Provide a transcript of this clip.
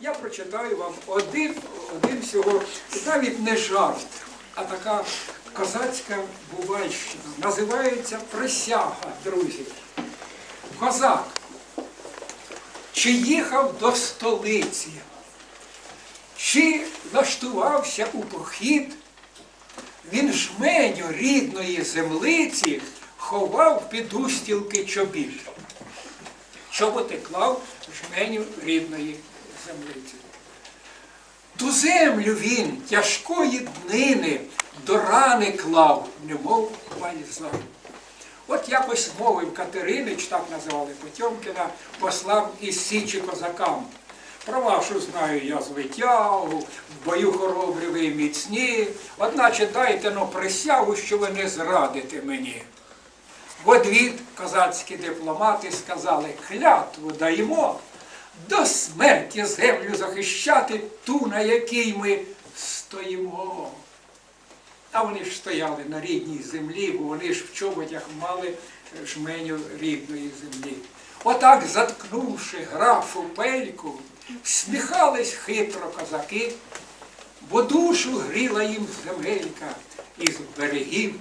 Я прочитаю вам один, один всього, навіть не жарт, а така козацька бувальщина. Називається присяга, друзі. Козак. Чи їхав до столиці, чи влаштувався у похід, він жменю рідної землиці ховав під устілки чобіт. Чоботи клав жменю рідної землиці. Ту землю він тяжкої днини до рани клав, немов бальзам. От якось мовив Катеринич, так називали Потьомкіна, послав із Січі козакам. Про вашу знаю я звитягу, в бою хоробрі ви міцні, одначе дайте но присягу, що ви не зрадите мені. В одвід козацькі дипломати сказали, клятву даємо до смерті землю захищати ту, на якій ми стоїмо. А вони ж стояли на рідній землі, бо вони ж в чоботях мали жменю рідної землі. Отак, заткнувши графу пельку, всміхались хитро козаки, бо душу гріла їм земелька із берегів.